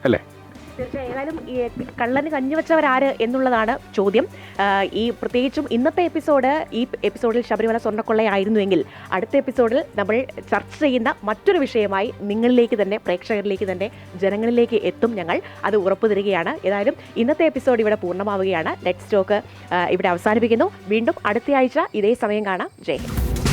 അല്ലേ? തീർച്ചയായും. ഏതായാലും ഈ കള്ളന് കഞ്ഞുവെച്ചവരാര് എന്നുള്ളതാണ് ചോദ്യം. ഈ പ്രത്യേകിച്ചും ഇന്നത്തെ എപ്പിസോഡ് ഈ എപ്പിസോഡിൽ ശബരിമല സ്വർണക്കൊള്ളയായിരുന്നുവെങ്കിൽ അടുത്ത എപ്പിസോഡിൽ നമ്മൾ ചർച്ച ചെയ്യുന്ന മറ്റൊരു വിഷയമായി നിങ്ങളിലേക്ക് തന്നെ പ്രേക്ഷകരിലേക്ക് തന്നെ ജനങ്ങളിലേക്ക് എത്തും ഞങ്ങൾ. അത് ഉറപ്പു തരികയാണ്. ഏതായാലും ഇന്നത്തെ എപ്പിസോഡ് ഇവിടെ പൂർണമാവുകയാണ്. ലെറ്റ് സ്റ്റോക്ക് ഇവിടെ അവസാനിപ്പിക്കുന്നു. വീണ്ടും അടുത്തയാഴ്ച ഇതേ സമയം കാണാം. ജയ്